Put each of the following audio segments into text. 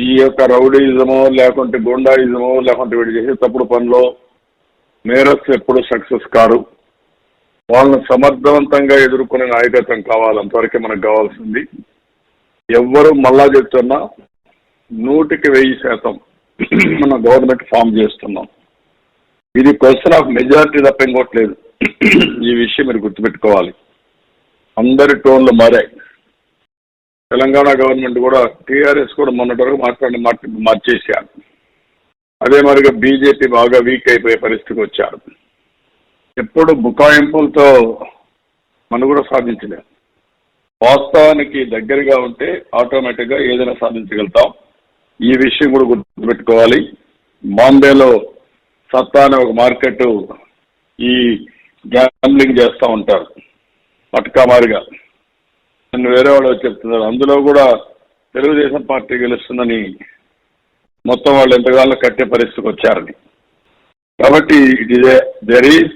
ఈ యొక్క రౌడీజమో లేకుంటే గుండాయిజమో లేకుంటే వీడు చేసే తప్పుడు పనిలో నేరస్ ఎప్పుడు సక్సెస్ కారు. వాళ్ళని సమర్థవంతంగా ఎదుర్కొనే నాయకత్వం కావాలి అంతవరకే మనకు కావాల్సింది. ఎవ్వరు మళ్ళా చెప్తున్నా నూటికి వెయ్యి శాతం మన గవర్నమెంట్ ఫామ్ చేస్తున్నాం. ఇది క్వశ్చన్ ఆఫ్ మెజారిటీ తప్ప ఇంకోట్లేదు ఈ విషయం మీరు గుర్తుపెట్టుకోవాలి. అందరి టోన్లు మారాయి. తెలంగాణ గవర్నమెంట్ కూడా టీఆర్ఎస్ కూడా మొన్నటి వరకు మాట్లాడి మార్చి మార్చేశారు. అదే మరిగా బీజేపీ బాగా వీక్ అయిపోయే పరిస్థితికి వచ్చారు. ఎప్పుడు బుకాయింపులతో మనం కూడా సాధించలేం. వాస్తవానికి దగ్గరగా ఉంటే ఆటోమేటిక్గా ఏదైనా సాధించగలుగుతాం. ఈ విషయం కూడా గుర్తుపెట్టుకోవాలి. బాంబేలో సత్తా అనే ఒక మార్కెట్ ఈ గ్యాంబ్లింగ్ చేస్తూ ఉంటారు. పట్కా మారిగా. నన్ను వేరే వాళ్ళు చెప్తున్నారు. అందులో కూడా తెలుగుదేశం పార్టీ గెలుస్తుందని మొత్తం వాళ్ళు ఎంతకాలం కట్టే పరిస్థితికి వచ్చారని. కాబట్టి it is there is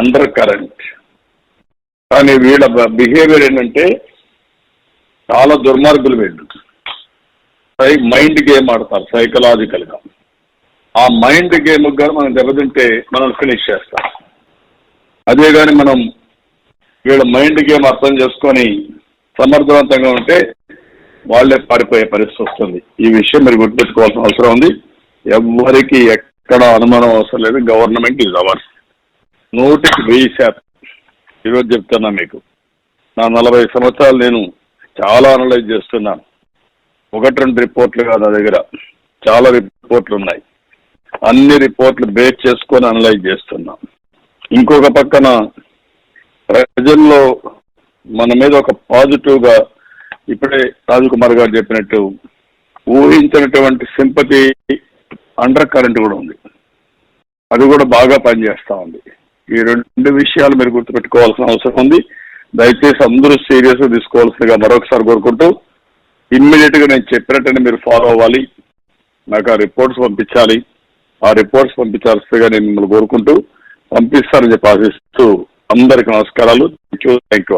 under current కానీ వీళ్ళ బిహేవియర్ ఏంటంటే చాలా దుర్మార్గులు వీళ్ళు. సై మైండ్ గేమ్ ఆడతారు సైకలాజికల్గా ఆ మైండ్ గేమ్ కానీ మనం దెబ్బతింటే మనం ఫినిష్ చేస్తాం. అదే కానీ మనం వీళ్ళ మైండ్ గేమ్ అర్థం చేసుకొని సమర్థవంతంగా ఉంటే వాళ్ళే పారిపోయే పరిస్థితి వస్తుంది. ఈ విషయం మీరు గుర్తుపెట్టుకోవాల్సిన అవసరం ఉంది. ఎవ్వరికి ఎక్కడ అనుమానం అవసరం లేదు. గవర్నమెంట్ ఈజ్ అవర్స్ నూటికి వెయ్యి శాతం. ఈరోజు చెప్తున్నా మీకు. నా నలభై సంవత్సరాలు నేను చాలా అనలైజ్ చేస్తున్నాను. ఒకటి రెండు రిపోర్ట్లు కాదు నా దగ్గర. చాలా రిపోర్ట్లు ఉన్నాయి. అన్ని రిపోర్ట్లు బేస్ చేసుకొని అనలైజ్ చేస్తున్నా. ఇంకొక పక్కన ప్రజల్లో మన మీద ఒక పాజిటివ్గా ఇప్పుడే రాజకుమార్ గారు చెప్పినట్టు ఊహించినటువంటి సింపతి అండర్ కరెంట్ కూడా ఉంది. అది కూడా బాగా పనిచేస్తా ఉంది. ఈ రెండు విషయాలు మీరు గుర్తుపెట్టుకోవాల్సిన అవసరం ఉంది. దయచేసి అందరూ సీరియస్ తీసుకోవాల్సిందిగా మరొకసారి కోరుకుంటూ ఇమ్మీడియట్గా నేను చెప్పినట్టునే మీరు ఫాలో అవ్వాలి. నాకు ఆ రిపోర్ట్స్ పంపించాలి. ఆ రిపోర్ట్స్ పంపించాల్సిందిగా నేను మిమ్మల్ని కోరుకుంటూ పంపిస్తారని చెప్పి ఆశిస్తూ అందరికి నమస్కారాలు. Thank you thank you